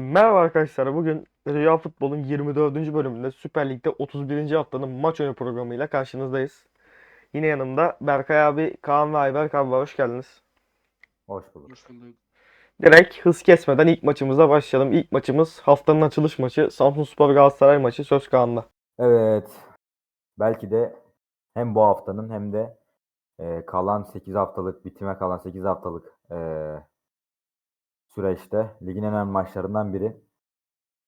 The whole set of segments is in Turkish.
Merhaba arkadaşlar. Bugün Rüya Futbol'un 24. bölümünde Süper Lig'de 31. haftanın maç önü programıyla karşınızdayız. Yine yanımda Berkay abi, Kaan ve Ayberk abi var. Hoş geldiniz. Hoş bulduk. Hoş bulduk. Direkt hız kesmeden ilk maçımıza başlayalım. İlk maçımız haftanın açılış maçı Samsunspor Galatasaray maçı söz Kaan'da. Evet. Belki de hem bu haftanın hem de e, kalan 8 haftalık, bitime kalan 8 haftalık e, süreçte ligin en önemli maçlarından biri.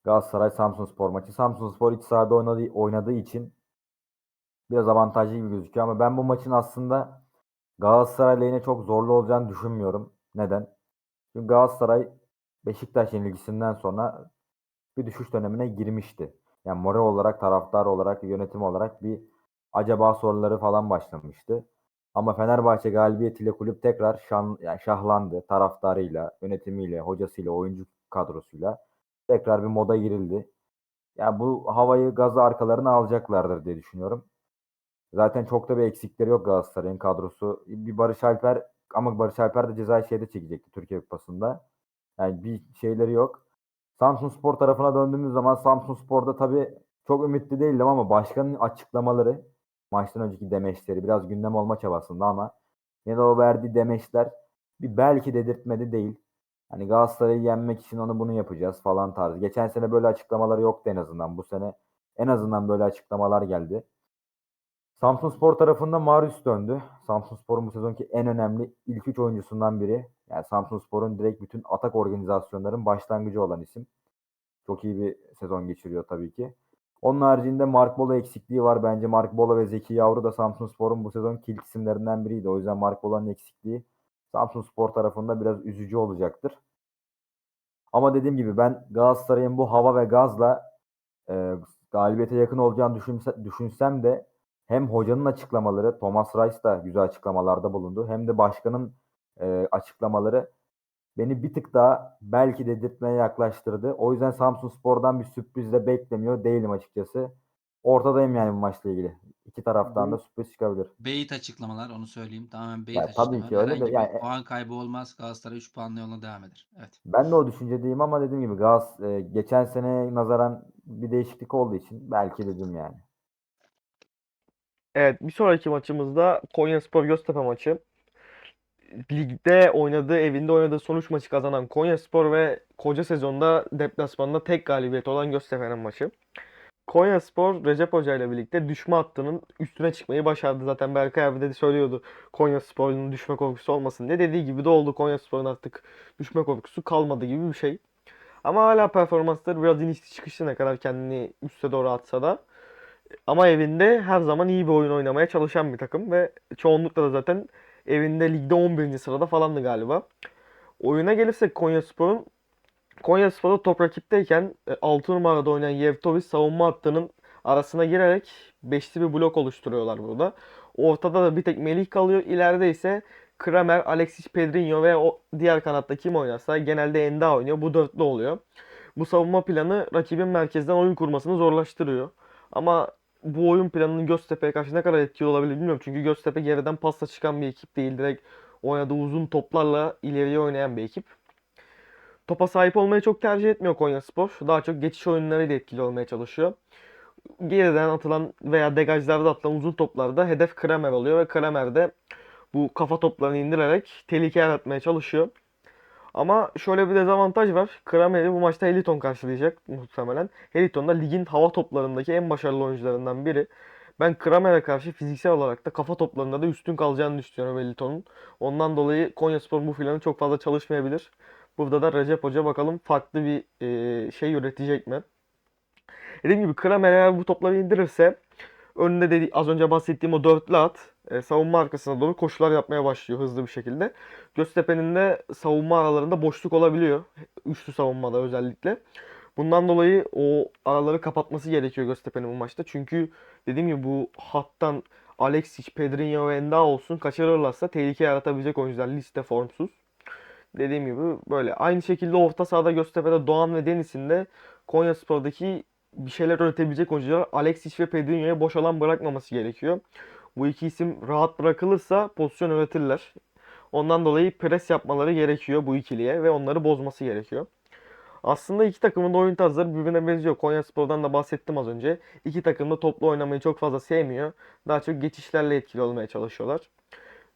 Galatasaray Samsunspor maçı. Samsunspor iç sahada oynadığı, oynadığı için biraz avantajlı gibi gözüküyor ama ben bu maçın aslında Galatasaray lehine çok zorlu olacağını düşünmüyorum. Neden? Çünkü Galatasaray Beşiktaş yenilgisinden sonra bir düşüş dönemine girmişti. Yani moral olarak, taraftar olarak, yönetim olarak bir acaba soruları falan başlamıştı. Ama Fenerbahçe galibiyetiyle kulüp tekrar şan, yani şahlandı. Taraftarıyla, yönetimiyle, hocasıyla, oyuncu kadrosuyla tekrar bir moda girildi. Ya bu havayı, gazı arkalarına alacaklardır diye düşünüyorum. Zaten çok da bir eksikleri yok Galatasaray'ın kadrosu. Bir Barış Alper ama Barış Alper de cezayı şeyde çekecekti Türkiye Kupası'nda. Yani bir şeyleri yok. Samsun Spor tarafına döndüğümüz zaman Samsun Spor'da tabii çok ümitli değildim ama başkanın açıklamaları maçtan önceki demeçleri biraz gündem olma çabasında ama yine de o verdiği demeçler bir belki dedirtmedi değil. Hani Galatasaray'ı yenmek için onu bunu yapacağız falan tarzı. Geçen sene böyle açıklamaları yoktu en azından. Bu sene en azından böyle açıklamalar geldi. Samsun Spor tarafında Marius döndü. Samsun Spor'un bu sezonki en önemli ilk üç oyuncusundan biri. Yani Samsun Spor'un direkt bütün atak organizasyonların başlangıcı olan isim. Çok iyi bir sezon geçiriyor tabii ki. Onun haricinde Mark Bola eksikliği var. Bence Mark Bola ve Zeki Yavru da Samsun Spor'un bu sezon kilit isimlerinden biriydi. O yüzden Mark Bola'nın eksikliği Samsun Spor tarafında biraz üzücü olacaktır. Ama dediğim gibi ben Galatasaray'ın bu hava ve gazla e, galibiyete yakın olacağını düşünse, düşünsem de hem hocanın açıklamaları, Thomas Reis da güzel açıklamalarda bulundu. Hem de başkanın e, açıklamaları beni bir tık daha belki dedirtmeye yaklaştırdı. O yüzden Samsun Spor'dan bir sürpriz de beklemiyor değilim açıkçası. Ortadayım yani bu maçla ilgili. İki taraftan da sürpriz çıkabilir. Beyit açıklamalar onu söyleyeyim. Tamamen beyit Ya tabii açıklamalar. ki öyle de Herhangi yani- puan kaybı olmaz. Galatasaray 3 puanla yoluna devam eder. Evet. Ben de o düşüncedeyim ama dediğim gibi Gaz e, geçen sene nazaran bir değişiklik olduğu için belki dedim yani. Evet, bir sonraki maçımızda Konyaspor Göztepe maçı. Ligde oynadığı, evinde oynadığı sonuç maçı kazanan Konyaspor ve koca sezonda deplasmanda tek galibiyet olan Göztepe'nin maçı. Konyaspor Recep Hoca ile birlikte düşme hattının üstüne çıkmayı başardı. Zaten Berkay abi de söylüyordu Konyaspor'un düşme korkusu olmasın diye. Dediği gibi de oldu. Konyaspor'un artık düşme korkusu kalmadı gibi bir şey. Ama hala performansları biraz inişli çıkışlı ne kadar kendini üste doğru atsa da. Ama evinde her zaman iyi bir oyun oynamaya çalışan bir takım ve çoğunlukla da zaten evinde ligde 11. sırada falandı galiba. Oyuna gelirsek Konyaspor'un Konyaspor'da top rakipteyken 6 numarada oynayan Yevtovic savunma hattının arasına girerek beşli bir blok oluşturuyorlar burada. Ortada da bir tek Melih kalıyor. İleride ise Kramer, Alexis Pedrinho ve o diğer kanatta kim oynarsa genelde Enda oynuyor. Bu dörtlü oluyor. Bu savunma planı rakibin merkezden oyun kurmasını zorlaştırıyor. Ama bu oyun planının Göztepe'ye karşı ne kadar etkili olabilir bilmiyorum. Çünkü Göztepe geriden pasla çıkan bir ekip değil. Direkt oynadığı uzun toplarla ileriye oynayan bir ekip. Topa sahip olmayı çok tercih etmiyor Konyaspor. Daha çok geçiş oyunlarıyla etkili olmaya çalışıyor. Geriden atılan veya degajlarda atılan uzun toplarda hedef Kramer oluyor ve Kramer de bu kafa toplarını indirerek tehlike yaratmaya çalışıyor. Ama şöyle bir dezavantaj var. Kramer'i bu maçta Heliton karşılayacak muhtemelen. Heliton da ligin hava toplarındaki en başarılı oyuncularından biri. Ben Kramer'e karşı fiziksel olarak da kafa toplarında da üstün kalacağını düşünüyorum Heliton'un. Ondan dolayı Konyaspor bu planı çok fazla çalışmayabilir. Burada da Recep Hoca bakalım farklı bir e, şey üretecek mi? Dediğim gibi Kramer eğer bu topları indirirse önünde dedi, az önce bahsettiğim o dörtlü at e, savunma arkasına doğru koşular yapmaya başlıyor hızlı bir şekilde. Göztepe'nin de savunma aralarında boşluk olabiliyor. Üçlü savunmada özellikle. Bundan dolayı o araları kapatması gerekiyor Göztepe'nin bu maçta. Çünkü dediğim gibi bu hattan Alexic, Pedrinho ve Enda olsun kaçırırlarsa tehlike yaratabilecek oyuncular liste formsuz. Dediğim gibi böyle. Aynı şekilde orta sahada Göztepe'de Doğan ve Deniz'in de Konyaspor'daki bir şeyler üretebilecek oyuncular Alexic ve Pedrinho'ya boş alan bırakmaması gerekiyor. Bu iki isim rahat bırakılırsa pozisyon üretirler. Ondan dolayı pres yapmaları gerekiyor bu ikiliye ve onları bozması gerekiyor. Aslında iki takımın da oyun tarzları birbirine benziyor. Konyaspor'dan da bahsettim az önce. İki takım da toplu oynamayı çok fazla sevmiyor. Daha çok geçişlerle etkili olmaya çalışıyorlar.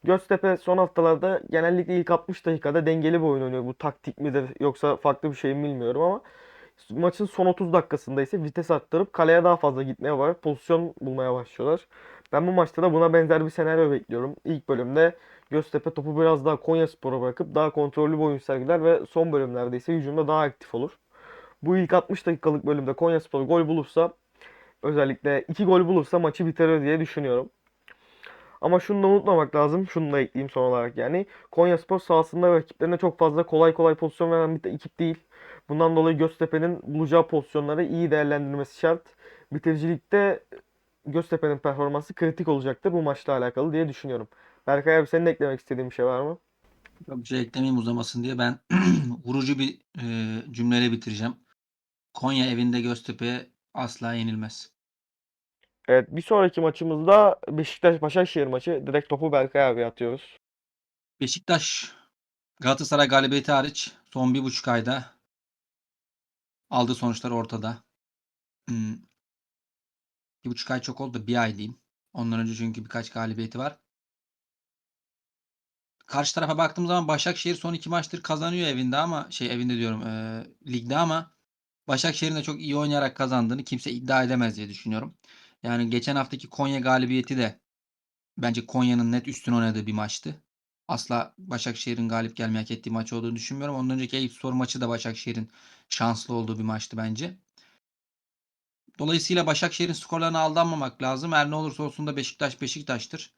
Göztepe son haftalarda genellikle ilk 60 dakikada dengeli bir oyun oynuyor. Bu taktik midir yoksa farklı bir şey mi bilmiyorum ama maçın son 30 dakikasında ise vites arttırıp kaleye daha fazla gitmeye var. Pozisyon bulmaya başlıyorlar. Ben bu maçta da buna benzer bir senaryo bekliyorum. İlk bölümde Göztepe topu biraz daha Konyaspor'a bırakıp daha kontrollü bir oyun sergiler ve son bölümlerde ise hücumda daha aktif olur. Bu ilk 60 dakikalık bölümde Konyaspor gol bulursa özellikle 2 gol bulursa maçı bitirir diye düşünüyorum. Ama şunu da unutmamak lazım. Şunu da ekleyeyim son olarak yani. Konyaspor sahasında rakiplerine çok fazla kolay kolay pozisyon veren bir ekip değil. Bundan dolayı Göztepe'nin bulacağı pozisyonları iyi değerlendirmesi şart. Bitiricilikte Göztepe'nin performansı kritik olacaktır bu maçla alakalı diye düşünüyorum. Berkay abi senin de eklemek istediğin bir şey var mı? Çok bir şey eklemeyeyim uzamasın diye ben vurucu bir e, cümleyle bitireceğim. Konya evinde Göztepe asla yenilmez. Evet bir sonraki maçımızda Beşiktaş-Başakşehir maçı. Direkt topu Berkay abiye atıyoruz. Beşiktaş Galatasaray galibiyeti hariç son bir buçuk ayda aldığı sonuçlar ortada. Hmm. Bir buçuk ay çok oldu bir ay diyeyim. Ondan önce çünkü birkaç galibiyeti var. Karşı tarafa baktığım zaman Başakşehir son iki maçtır kazanıyor evinde ama şey evinde diyorum e, ligde ama Başakşehir'in de çok iyi oynayarak kazandığını kimse iddia edemez diye düşünüyorum. Yani geçen haftaki Konya galibiyeti de bence Konya'nın net üstün oynadığı bir maçtı. Asla Başakşehir'in galip gelmeyi hak ettiği maç olduğunu düşünmüyorum. Ondan önceki Eyüpspor maçı da Başakşehir'in şanslı olduğu bir maçtı bence. Dolayısıyla Başakşehir'in skorlarına aldanmamak lazım. Her ne olursa olsun da Beşiktaş Beşiktaş'tır.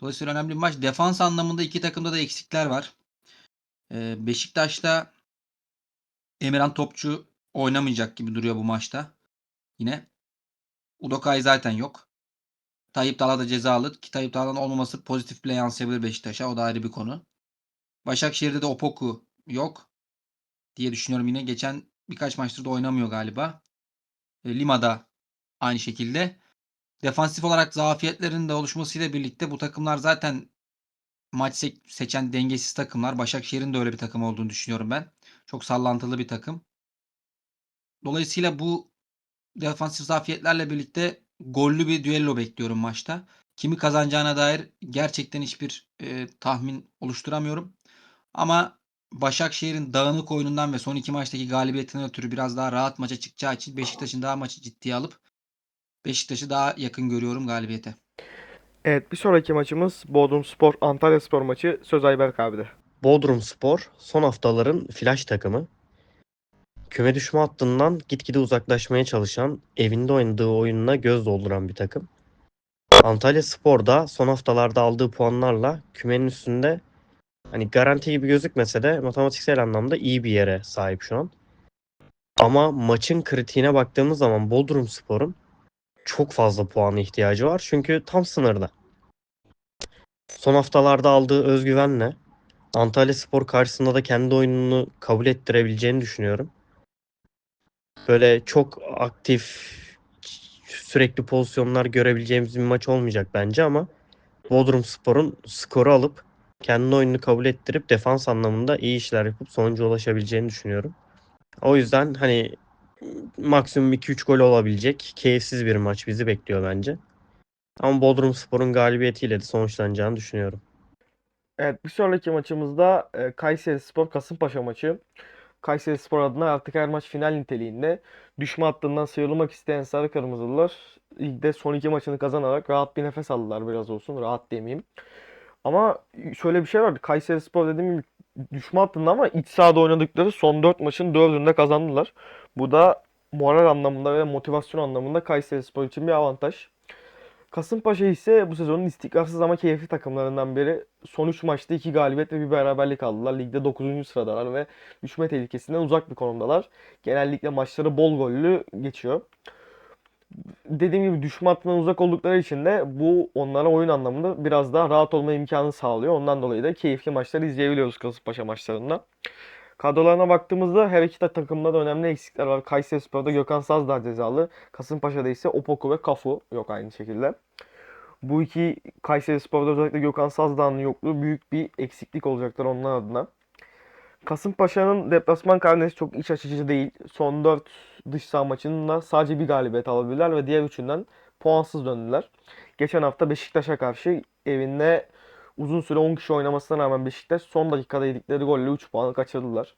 Dolayısıyla önemli bir maç. Defans anlamında iki takımda da eksikler var. Ee, Beşiktaş'ta Emirhan Topçu oynamayacak gibi duruyor bu maçta. Yine. Udokay zaten yok. Tayyip Dala da cezalı. Ki Tayyip Dala'nın olmaması pozitif bile yansıyabilir Beşiktaş'a. O da ayrı bir konu. Başakşehir'de de Opoku yok diye düşünüyorum yine. Geçen birkaç maçtır da oynamıyor galiba. E, Lima'da aynı şekilde. Defansif olarak zafiyetlerin de oluşmasıyla birlikte bu takımlar zaten maç se- seçen dengesiz takımlar. Başakşehir'in de öyle bir takım olduğunu düşünüyorum ben. Çok sallantılı bir takım. Dolayısıyla bu defansif zafiyetlerle birlikte gollü bir düello bekliyorum maçta. Kimi kazanacağına dair gerçekten hiçbir e, tahmin oluşturamıyorum. Ama Başakşehir'in dağınık oyunundan ve son iki maçtaki galibiyetinden ötürü biraz daha rahat maça çıkacağı için Beşiktaş'ın daha maçı ciddiye alıp Beşiktaş'ı daha yakın görüyorum galibiyete. Evet bir sonraki maçımız Bodrumspor Antalyaspor maçı. Söz Ayberk abi'de. Bodrumspor son haftaların flash takımı. Küme düşme hattından gitgide uzaklaşmaya çalışan, evinde oynadığı oyununa göz dolduran bir takım. Antalya Spor da son haftalarda aldığı puanlarla kümenin üstünde hani garanti gibi gözükmese de matematiksel anlamda iyi bir yere sahip şu an. Ama maçın kritiğine baktığımız zaman Bodrumspor'un çok fazla puana ihtiyacı var. Çünkü tam sınırda. Son haftalarda aldığı özgüvenle Antalya Spor karşısında da kendi oyununu kabul ettirebileceğini düşünüyorum. Böyle çok aktif sürekli pozisyonlar görebileceğimiz bir maç olmayacak bence ama Bodrumspor'un skoru alıp kendi oyununu kabul ettirip defans anlamında iyi işler yapıp sonuca ulaşabileceğini düşünüyorum. O yüzden hani maksimum 2-3 gol olabilecek keyifsiz bir maç bizi bekliyor bence. Ama Bodrumspor'un galibiyetiyle de sonuçlanacağını düşünüyorum. Evet bir sonraki maçımızda e, Kayserispor Kasımpaşa maçı. Kayserispor adına artık her maç final niteliğinde. Düşme hattından sıyrılmak isteyen Sarı Kırmızılılar ligde son iki maçını kazanarak rahat bir nefes aldılar biraz olsun. Rahat demeyeyim. Ama şöyle bir şey var. Kayserispor dediğim gibi düşme hattında ama iç sahada oynadıkları son 4 maçın 4'ünde kazandılar. Bu da moral anlamında ve motivasyon anlamında Kayserispor için bir avantaj. Kasımpaşa ise bu sezonun istikrarsız ama keyifli takımlarından biri. Son 3 maçta 2 galibiyet ve bir beraberlik aldılar. Ligde 9. sıradalar ve düşme tehlikesinden uzak bir konumdalar. Genellikle maçları bol gollü geçiyor. Dediğim gibi düşme hattından uzak oldukları için de bu onlara oyun anlamında biraz daha rahat olma imkanı sağlıyor. Ondan dolayı da keyifli maçları izleyebiliyoruz Kasımpaşa maçlarında. Kadrolarına baktığımızda her iki takımda da önemli eksikler var. Kayserispor'da Gökhan Sazdağ cezalı. Kasımpaşa'da ise Opoku ve Kafu yok aynı şekilde. Bu iki Kayserispor'da özellikle Gökhan Sazdağ'ın yokluğu büyük bir eksiklik olacaktır onlar adına. Kasımpaşa'nın deplasman karnesi çok iç açıcı değil. Son 4 dış saha maçında sadece bir galibiyet alabildiler ve diğer üçünden puansız döndüler. Geçen hafta Beşiktaş'a karşı evinde uzun süre 10 kişi oynamasına rağmen Beşiktaş son dakikada yedikleri golle 3 puanı kaçırdılar.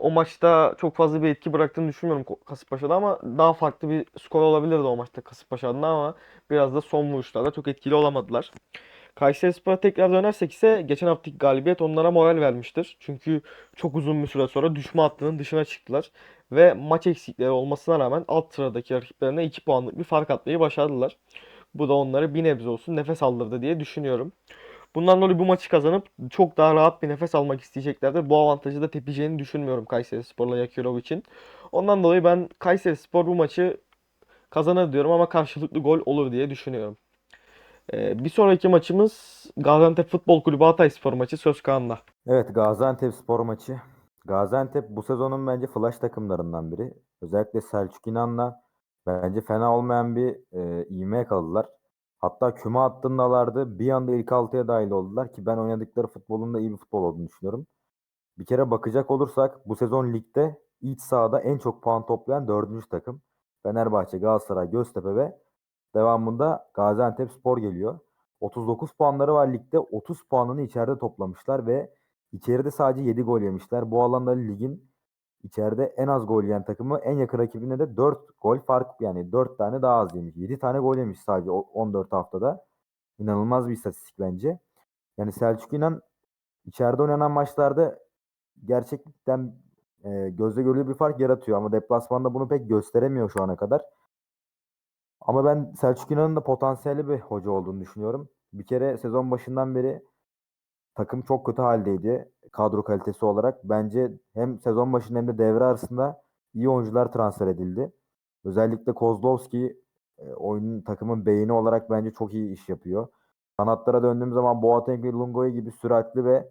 O maçta çok fazla bir etki bıraktığını düşünmüyorum Kasımpaşa'da ama daha farklı bir skor olabilirdi o maçta Kasımpaşa adına ama biraz da son vuruşlarda çok etkili olamadılar. Kayserispor'a tekrar dönersek ise geçen haftaki galibiyet onlara moral vermiştir. Çünkü çok uzun bir süre sonra düşme hattının dışına çıktılar. Ve maç eksikleri olmasına rağmen alt sıradaki rakiplerine 2 puanlık bir fark atmayı başardılar. Bu da onları bir nebze olsun nefes aldırdı diye düşünüyorum. Bundan dolayı bu maçı kazanıp çok daha rahat bir nefes almak isteyeceklerdir. Bu avantajı da tepeceğini düşünmüyorum Kayserispor'la Yakirov için. Ondan dolayı ben Kayserispor bu maçı kazanır diyorum ama karşılıklı gol olur diye düşünüyorum. Ee, bir sonraki maçımız Gaziantep Futbol Kulübü Hatayspor maçı söz Kaan'da. Evet Gaziantep spor maçı. Gaziantep bu sezonun bence flash takımlarından biri. Özellikle Selçuk İnan'la bence fena olmayan bir e, ivme yakaladılar. Hatta küme hattındalardı. Bir anda ilk altıya dahil oldular ki ben oynadıkları futbolun da iyi bir futbol olduğunu düşünüyorum. Bir kere bakacak olursak bu sezon ligde iç sahada en çok puan toplayan dördüncü takım. Fenerbahçe, Galatasaray, Göztepe ve devamında Gaziantep Spor geliyor. 39 puanları var ligde. 30 puanını içeride toplamışlar ve içeride sadece 7 gol yemişler. Bu alanda ligin içeride en az gol yiyen takımı en yakın rakibine de 4 gol fark yani 4 tane daha az yemiş. 7 tane gol yemiş sadece o 14 haftada. İnanılmaz bir istatistik bence. Yani Selçuk İnan içeride oynanan maçlarda gerçekten e, gözle görülür bir fark yaratıyor ama deplasmanda bunu pek gösteremiyor şu ana kadar. Ama ben Selçuk İnan'ın da potansiyelli bir hoca olduğunu düşünüyorum. Bir kere sezon başından beri takım çok kötü haldeydi kadro kalitesi olarak. Bence hem sezon başında hem de devre arasında iyi oyuncular transfer edildi. Özellikle Kozlovski e, oyunun takımın beyni olarak bence çok iyi iş yapıyor. Kanatlara döndüğüm zaman Boateng ve Lungoy gibi süratli ve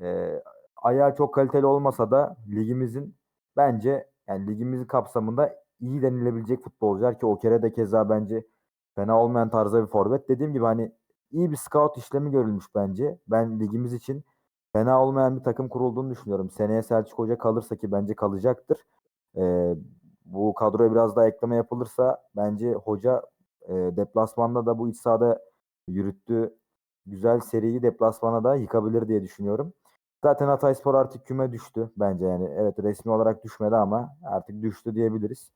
e, ayağı çok kaliteli olmasa da ligimizin bence yani ligimizin kapsamında iyi denilebilecek futbolcular ki o kere de keza bence fena olmayan tarzda bir forvet. Dediğim gibi hani iyi bir scout işlemi görülmüş bence. Ben ligimiz için fena olmayan bir takım kurulduğunu düşünüyorum. Seneye Selçuk Hoca kalırsa ki bence kalacaktır. Ee, bu kadroya biraz daha ekleme yapılırsa bence hoca e, deplasmanda da bu iç sahada yürüttüğü güzel seriyi deplasmana da yıkabilir diye düşünüyorum. Zaten Hatayspor artık küme düştü bence yani. Evet resmi olarak düşmedi ama artık düştü diyebiliriz.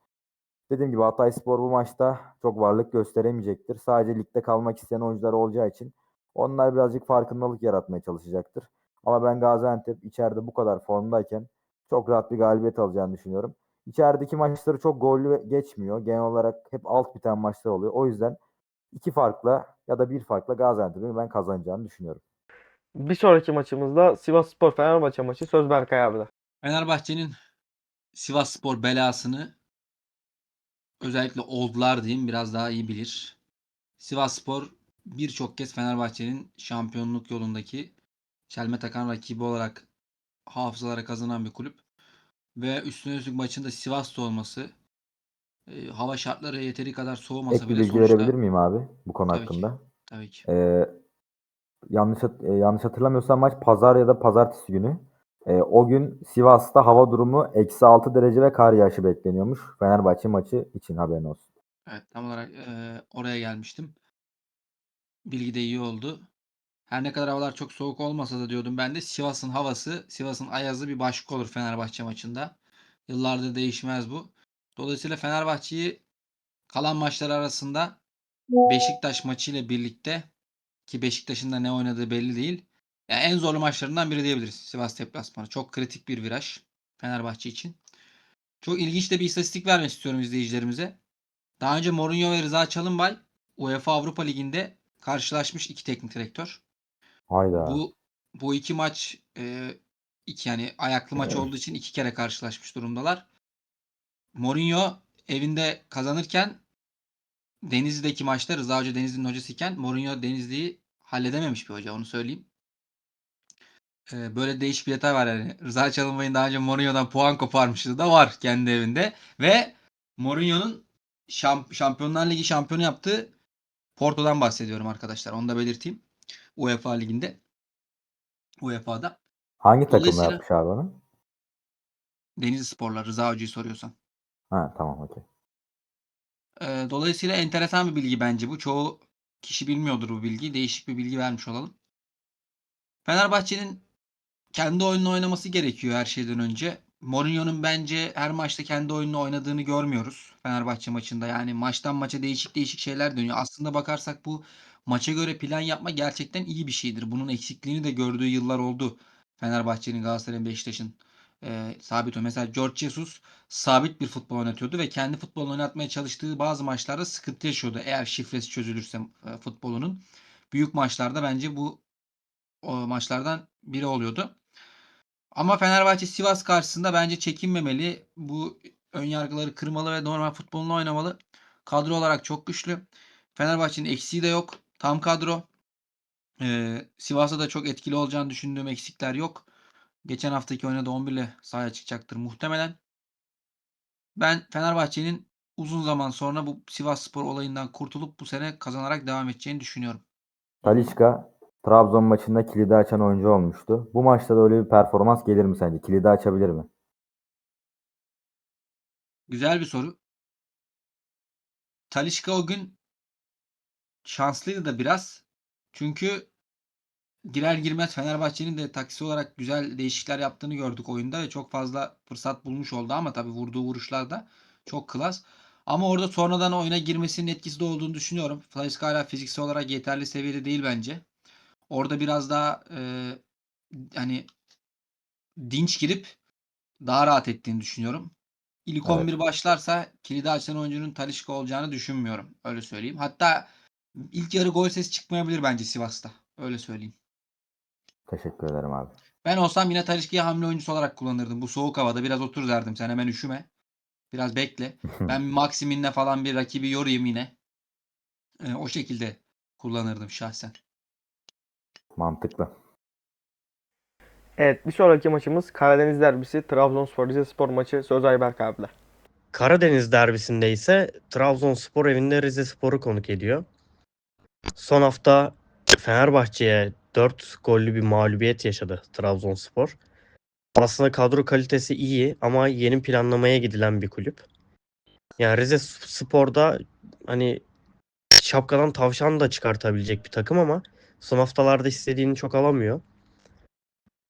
Dediğim gibi Hatayspor bu maçta çok varlık gösteremeyecektir. Sadece ligde kalmak isteyen oyuncular olacağı için onlar birazcık farkındalık yaratmaya çalışacaktır. Ama ben Gaziantep içeride bu kadar formdayken çok rahat bir galibiyet alacağını düşünüyorum. İçerideki maçları çok gollü geçmiyor. Genel olarak hep alt biten maçlar oluyor. O yüzden iki farkla ya da bir farkla Gaziantep'in ben kazanacağını düşünüyorum. Bir sonraki maçımızda Sivasspor Fenerbahçe maçı söz Berkay abi de. Fenerbahçe'nin Sivasspor belasını özellikle oldular diyeyim biraz daha iyi bilir. Sivasspor birçok kez Fenerbahçe'nin şampiyonluk yolundaki çelme takan rakibi olarak hafızalara kazanan bir kulüp. Ve üstüne üstlük maçında Sivas'ta olması e, hava şartları yeteri kadar soğumasa Ek bir bile bilgi sonuçta verebilir miyim abi bu konu Tabii ki. hakkında? tabii ki. Ee, yanlış e, yanlış hatırlamıyorsam maç pazar ya da pazartesi günü. Ee, o gün Sivas'ta hava durumu eksi 6 derece ve kar yağışı bekleniyormuş. Fenerbahçe maçı için haberin olsun. Evet tam olarak e, oraya gelmiştim. Bilgi de iyi oldu. Her ne kadar havalar çok soğuk olmasa da diyordum ben de Sivas'ın havası, Sivas'ın ayazı bir başka olur Fenerbahçe maçında. Yıllardır değişmez bu. Dolayısıyla Fenerbahçe'yi kalan maçlar arasında Beşiktaş maçıyla birlikte ki Beşiktaş'ın da ne oynadığı belli değil. Yani en zorlu maçlarından biri diyebiliriz Sivas deplasmanı. Çok kritik bir viraj Fenerbahçe için. Çok ilginç de bir istatistik vermek istiyorum izleyicilerimize. Daha önce Mourinho ve Rıza Çalınbay UEFA Avrupa Ligi'nde karşılaşmış iki teknik direktör. Hayda. Bu bu iki maç e, iki yani ayaklı maç olduğu için iki kere karşılaşmış durumdalar. Mourinho evinde kazanırken Denizli'deki maçta Rıza Hoca Denizli'nin hocasıyken Mourinho Denizli'yi halledememiş bir hoca onu söyleyeyim. E, böyle değişik bir detay var yani. Rıza Çalınbay'ın daha önce Mourinho'dan puan koparmışlığı da var kendi evinde ve Mourinho'nun şamp- Şampiyonlar Ligi şampiyonu yaptığı Porto'dan bahsediyorum arkadaşlar. Onu da belirteyim. UEFA liginde. UEFA'da. Hangi takımla Dolayısıyla- yapmış abi onu? Denizli Spor'la Rıza Hoca'yı soruyorsan. Ha tamam okey. Ee, dolayısıyla enteresan bir bilgi bence bu. Çoğu kişi bilmiyordur bu bilgiyi. Değişik bir bilgi vermiş olalım. Fenerbahçe'nin kendi oyununu oynaması gerekiyor her şeyden önce. Mourinho'nun bence her maçta kendi oyununu oynadığını görmüyoruz Fenerbahçe maçında. Yani maçtan maça değişik değişik şeyler dönüyor. Aslında bakarsak bu maça göre plan yapma gerçekten iyi bir şeydir. Bunun eksikliğini de gördüğü yıllar oldu. Fenerbahçe'nin, Galatasaray'ın, Beşiktaş'ın e, sabit o. Mesela George Jesus sabit bir futbol oynatıyordu ve kendi futbolunu oynatmaya çalıştığı bazı maçlarda sıkıntı yaşıyordu. Eğer şifresi çözülürse e, futbolunun. Büyük maçlarda bence bu o maçlardan biri oluyordu. Ama Fenerbahçe Sivas karşısında bence çekinmemeli. Bu ön yargıları kırmalı ve normal futbolunu oynamalı. Kadro olarak çok güçlü. Fenerbahçe'nin eksiği de yok. Tam kadro. Ee, Sivas'ta da çok etkili olacağını düşündüğüm eksikler yok. Geçen haftaki oynadığı 11 ile sahaya çıkacaktır muhtemelen. Ben Fenerbahçe'nin uzun zaman sonra bu Sivas Spor olayından kurtulup bu sene kazanarak devam edeceğini düşünüyorum. Talisca Trabzon maçında kilidi açan oyuncu olmuştu. Bu maçta da öyle bir performans gelir mi sence? Kilidi açabilir mi? Güzel bir soru. Talisca o gün şanslıydı da biraz. Çünkü girer girmez Fenerbahçe'nin de taksi olarak güzel değişiklikler yaptığını gördük oyunda ve çok fazla fırsat bulmuş oldu ama tabii vurduğu vuruşlar da çok klas. Ama orada sonradan oyuna girmesinin etkisi de olduğunu düşünüyorum. Talisca hala fiziksel olarak yeterli seviyede değil bence. Orada biraz daha e, hani dinç girip daha rahat ettiğini düşünüyorum. İlk Evet. 11 başlarsa kilidi açan oyuncunun Talisca olacağını düşünmüyorum. Öyle söyleyeyim. Hatta ilk yarı gol sesi çıkmayabilir bence Sivas'ta. Öyle söyleyeyim. Teşekkür ederim abi. Ben olsam yine Talisca'yı hamle oyuncusu olarak kullanırdım. Bu soğuk havada biraz otur derdim. Sen hemen üşüme. Biraz bekle. Ben Maximin'le falan bir rakibi yorayım yine. Ee, o şekilde kullanırdım şahsen. Mantıklı. Evet bir sonraki maçımız Karadeniz derbisi Trabzonspor Rizespor maçı söz Ayberk abiler. Karadeniz derbisinde ise Trabzonspor evinde Rizespor'u konuk ediyor. Son hafta Fenerbahçe'ye 4 gollü bir mağlubiyet yaşadı Trabzonspor. Aslında kadro kalitesi iyi ama yeni planlamaya gidilen bir kulüp. Yani Rize Spor'da hani şapkadan tavşan da çıkartabilecek bir takım ama son haftalarda istediğini çok alamıyor.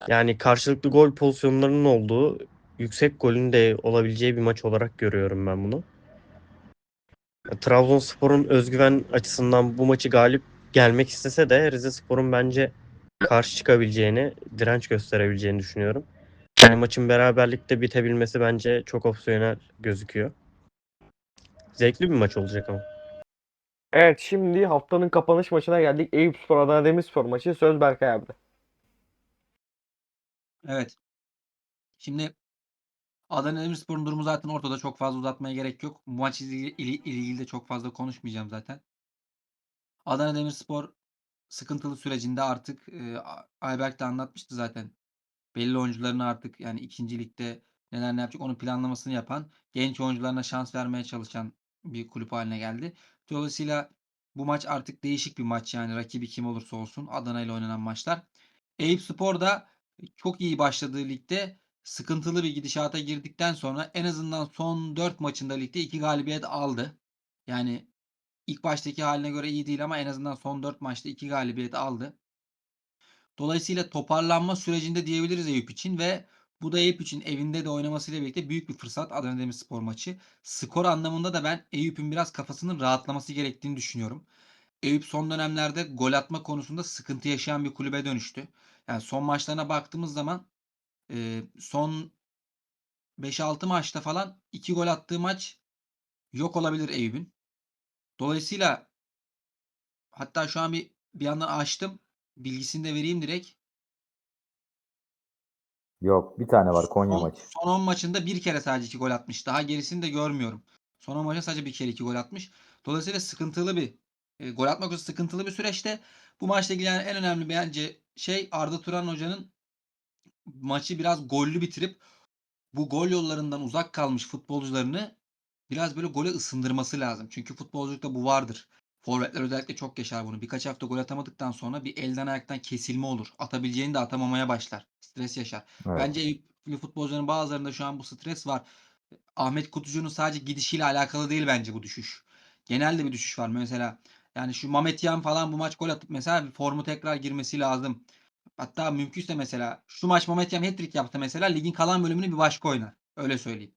Yani karşılıklı gol pozisyonlarının olduğu yüksek golün de olabileceği bir maç olarak görüyorum ben bunu. Trabzonspor'un özgüven açısından bu maçı galip gelmek istese de Rizespor'un bence karşı çıkabileceğini, direnç gösterebileceğini düşünüyorum. Yani maçın beraberlikte bitebilmesi bence çok opsiyonel gözüküyor. Zevkli bir maç olacak ama. Evet şimdi haftanın kapanış maçına geldik. Eyüpspor Adana Demirspor maçı söz Berkay abi'de. Evet. Şimdi Adana Demirspor'un durumu zaten ortada. Çok fazla uzatmaya gerek yok. Bu maç ili- ilgili de çok fazla konuşmayacağım zaten. Adana Demirspor sıkıntılı sürecinde artık e, Ayberk de anlatmıştı zaten. Belli oyuncularını artık yani ikinci ligde neler ne yapacak onun planlamasını yapan, genç oyuncularına şans vermeye çalışan bir kulüp haline geldi. Dolayısıyla bu maç artık değişik bir maç yani rakibi kim olursa olsun Adana ile oynanan maçlar. Eyüpspor da çok iyi başladığı ligde sıkıntılı bir gidişata girdikten sonra en azından son 4 maçında ligde 2 galibiyet aldı. Yani ilk baştaki haline göre iyi değil ama en azından son 4 maçta 2 galibiyet aldı. Dolayısıyla toparlanma sürecinde diyebiliriz Eyüp için ve bu da Eyüp için evinde de oynamasıyla birlikte büyük bir fırsat Adana Demirspor maçı. Skor anlamında da ben Eyüp'ün biraz kafasının rahatlaması gerektiğini düşünüyorum. Eyüp son dönemlerde gol atma konusunda sıkıntı yaşayan bir kulübe dönüştü. Yani son maçlarına baktığımız zaman e, son 5-6 maçta falan 2 gol attığı maç yok olabilir Eyüp'ün. Dolayısıyla hatta şu an bir bir yandan açtım. Bilgisini de vereyim direkt. Yok bir tane var Konya Son, maçı. son 10 maçında bir kere sadece 2 gol atmış. Daha gerisini de görmüyorum. Son 10 maçta sadece bir kere 2 gol atmış. Dolayısıyla sıkıntılı bir e, gol atmak konusunda sıkıntılı bir süreçte. Bu maçla ilgili yani en önemli bence şey Arda Turan hocanın maçı biraz gollü bitirip bu gol yollarından uzak kalmış futbolcularını biraz böyle gole ısındırması lazım. Çünkü futbolculukta bu vardır. Forvetler özellikle çok yaşar bunu. Birkaç hafta gol atamadıktan sonra bir elden ayaktan kesilme olur. Atabileceğini de atamamaya başlar. Stres yaşar. Evet. Bence Eyüplü futbolcuların bazılarında şu an bu stres var. Ahmet Kutucu'nun sadece gidişiyle alakalı değil bence bu düşüş. Genelde bir düşüş var. Mesela yani şu Mamet Yan falan bu maç gol atıp mesela bir formu tekrar girmesi lazım. Hatta mümkünse mesela şu maç Mamet Yan hat-trick yaptı mesela ligin kalan bölümünü bir başka oynar. Öyle söyleyeyim.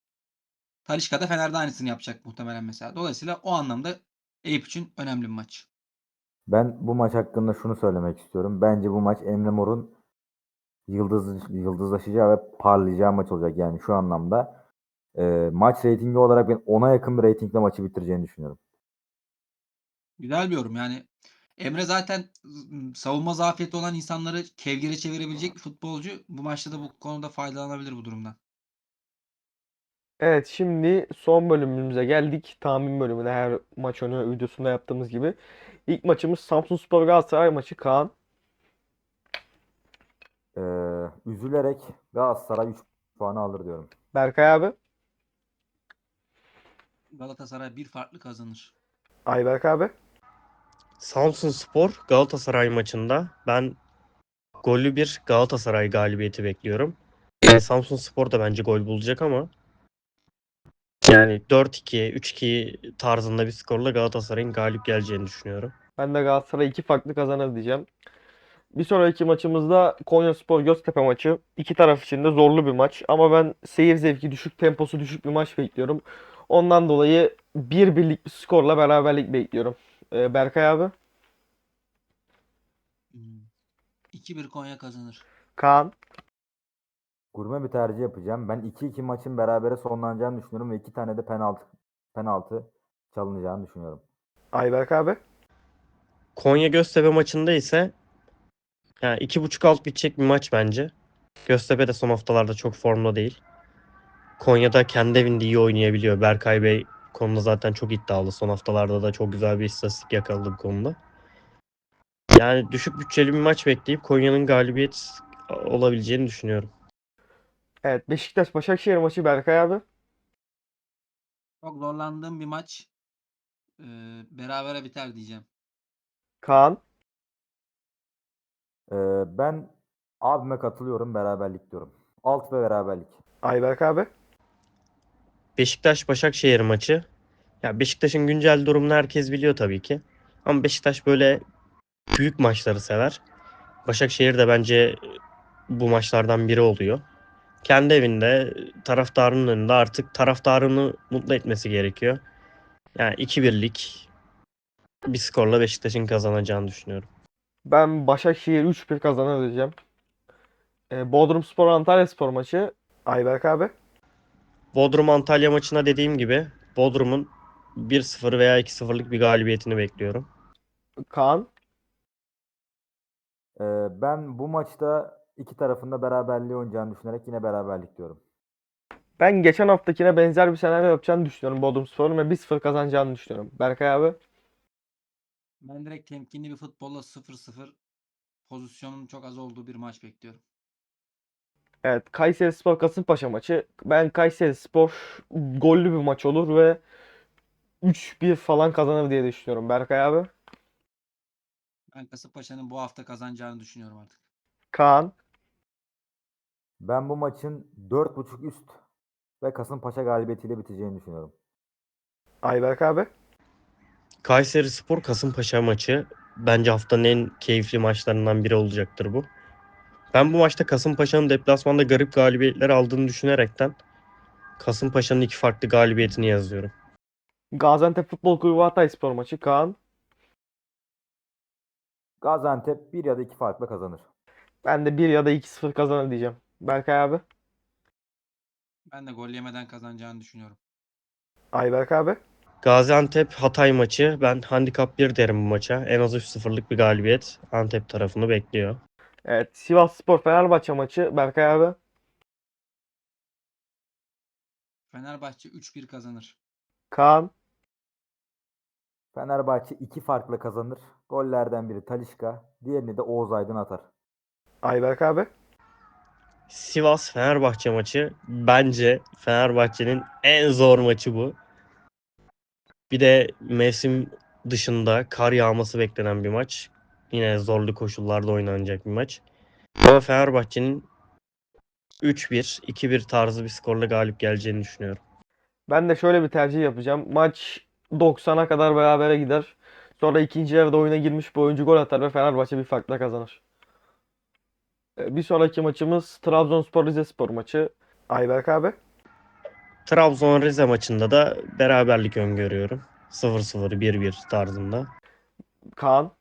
Talişka da Fener'de aynısını yapacak muhtemelen mesela. Dolayısıyla o anlamda Eyüp için önemli bir maç. Ben bu maç hakkında şunu söylemek istiyorum. Bence bu maç Emre Mor'un yıldız yıldızlaşacağı ve parlayacağı maç olacak. Yani şu anlamda e, maç reytingi olarak ben ona yakın bir reytingle maçı bitireceğini düşünüyorum. Güzel bir yorum. Yani Emre zaten savunma zafiyeti olan insanları kevgire çevirebilecek bir futbolcu. Bu maçta da bu konuda faydalanabilir bu durumdan. Evet şimdi son bölümümüze geldik. Tahmin bölümüne her maç önü videosunda yaptığımız gibi. İlk maçımız Samsunspor Galatasaray maçı Kaan. E, üzülerek Galatasaray 3 puanı alır diyorum. Berkay abi. Galatasaray bir farklı kazanır. Ayberk abi. Samsunspor Galatasaray maçında ben gollü bir Galatasaray galibiyeti bekliyorum. Yani Samsunspor da bence gol bulacak ama yani 4-2, 3-2 tarzında bir skorla Galatasaray'ın galip geleceğini düşünüyorum. Ben de Galatasaray iki farklı kazanır diyeceğim. Bir sonraki maçımızda Konyaspor Göztepe maçı. İki taraf için de zorlu bir maç. Ama ben seyir zevki düşük, temposu düşük bir maç bekliyorum. Ondan dolayı bir birlik bir skorla beraberlik bekliyorum. Ee, Berkay abi. Hmm. 2-1 Konya kazanır. Kaan. Gurme bir tercih yapacağım. Ben 2-2 maçın berabere sonlanacağını düşünüyorum ve iki tane de penaltı penaltı çalınacağını düşünüyorum. Ayberk abi. Konya Göztepe maçında ise yani iki buçuk alt bitecek bir maç bence. Göztepe de son haftalarda çok formda değil. Konya'da kendi evinde iyi oynayabiliyor. Berkay Bey konuda zaten çok iddialı. Son haftalarda da çok güzel bir istatistik yakaladı bu konuda. Yani düşük bütçeli bir maç bekleyip Konya'nın galibiyet olabileceğini düşünüyorum. Evet Beşiktaş Başakşehir maçı Berkay abi. Çok zorlandığım bir maç. Ee, berabere biter diyeceğim. Kaan. Ee, ben abime katılıyorum beraberlik diyorum. Alt ve beraberlik. Ayberk abi. Beşiktaş Başakşehir maçı. Ya Beşiktaş'ın güncel durumunu herkes biliyor tabii ki. Ama Beşiktaş böyle büyük maçları sever. Başakşehir de bence bu maçlardan biri oluyor. Kendi evinde taraftarının önünde artık taraftarını mutlu etmesi gerekiyor. Yani 2-1'lik bir skorla Beşiktaş'ın kazanacağını düşünüyorum. Ben Başakşehir 3-1 kazanır diyeceğim. Ee, Bodrumspor Antalyaspor maçı. Ayberk abi. Bodrum Antalya maçına dediğim gibi Bodrum'un 1-0 veya 2-0'lık bir galibiyetini bekliyorum. Kaan. Ee, ben bu maçta iki tarafında beraberliği oynayacağını düşünerek yine beraberlik diyorum. Ben geçen haftakine benzer bir senaryo yapacağını düşünüyorum Bodrumspor'un ve 1-0 kazanacağını düşünüyorum. Berkay abi. Ben direkt temkinli bir futbolla 0-0 pozisyonun çok az olduğu bir maç bekliyorum. Evet, Kayserispor Kasımpaşa maçı. Ben Kayserispor gollü bir maç olur ve 3-1 falan kazanır diye düşünüyorum. Berkay abi. Ben Kasımpaşa'nın bu hafta kazanacağını düşünüyorum artık. Kaan. Ben bu maçın 4.5 üst ve Kasımpaşa galibiyetiyle biteceğini düşünüyorum. Ayberk abi. Kayseri Spor Kasımpaşa maçı bence haftanın en keyifli maçlarından biri olacaktır bu. Ben bu maçta Kasımpaşa'nın deplasmanda garip galibiyetler aldığını düşünerekten Kasımpaşa'nın iki farklı galibiyetini yazıyorum. Gaziantep Futbol Kulübü Hatayspor maçı. Kaan. Gaziantep bir ya da iki farkla kazanır. Ben de 1 ya da 2-0 kazanır diyeceğim. Berkay abi. Ben de gol yemeden kazanacağını düşünüyorum. Ayberk abi. Gaziantep Hatay maçı ben handikap 1 derim bu maça. En az 3-0'lık bir galibiyet Antep tarafını bekliyor. Evet, Sivasspor Fenerbahçe maçı. Berkay abi. Fenerbahçe 3-1 kazanır. Kaan. Fenerbahçe iki farkla kazanır. Gollerden biri Talisca, diğerini de Oğuz Aydın atar. Ayberk abi. Sivas Fenerbahçe maçı bence Fenerbahçe'nin en zor maçı bu. Bir de mevsim dışında kar yağması beklenen bir maç. Yine zorlu koşullarda oynanacak bir maç. Ama Fenerbahçe'nin 3-1, 2-1 tarzı bir skorla galip geleceğini düşünüyorum. Ben de şöyle bir tercih yapacağım. Maç 90'a kadar berabere gider. Sonra ikinci yarıda oyuna girmiş bir oyuncu gol atar ve Fenerbahçe bir farkla kazanır. Ee, Bir sonraki maçımız Trabzonspor Rizespor maçı. Ayberk abi. Trabzon Rize maçında da beraberlik öngörüyorum. 0-0, 1-1 tarzında. Kaan.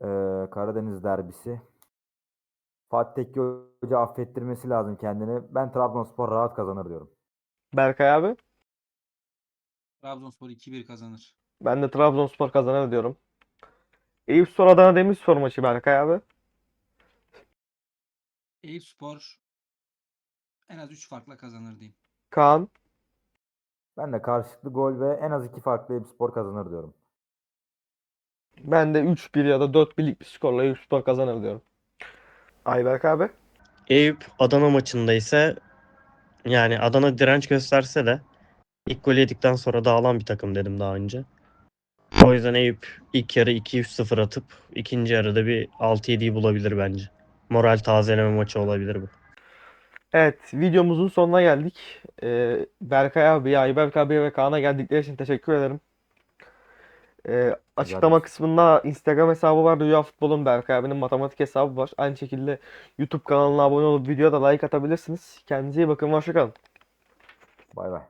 Ee, Karadeniz derbisi. Fatih Tekke Hoca affettirmesi lazım kendini. Ben Trabzonspor rahat kazanır diyorum. Berkay abi. Trabzonspor 2-1 kazanır. Ben de Trabzonspor kazanır diyorum. Eyüpspor Adana Demirspor maçı Berkay abi. Eyüpspor en az 3 farkla kazanır diyeyim. Kaan. Ben de karşılıklı gol ve en az iki farklı Eyüpspor kazanır diyorum. Ben de 3-1 ya da 4-1'lik bir skorla Eyüpspor kazanır diyorum. Ayberk abi. Eyüp Adana maçında ise yani Adana direnç gösterse de ilk golü yedikten sonra dağılan bir takım dedim daha önce. O yüzden Eyüp ilk yarı 2-3-0 atıp ikinci yarıda bir 6-7'yi bulabilir bence. Moral tazeleme maçı olabilir bu. Evet, videomuzun sonuna geldik. Ee, Berkay abi, Ayberk abi ve Kaan'a geldikleri için teşekkür ederim. Ee, açıklama ederiz. kısmında Instagram hesabı var, Rüya Futbol'un Berkay abinin matematik hesabı var. Aynı şekilde YouTube kanalına abone olup videoya da like atabilirsiniz. Kendinize iyi bakın, hoşça kalın. Bay bay.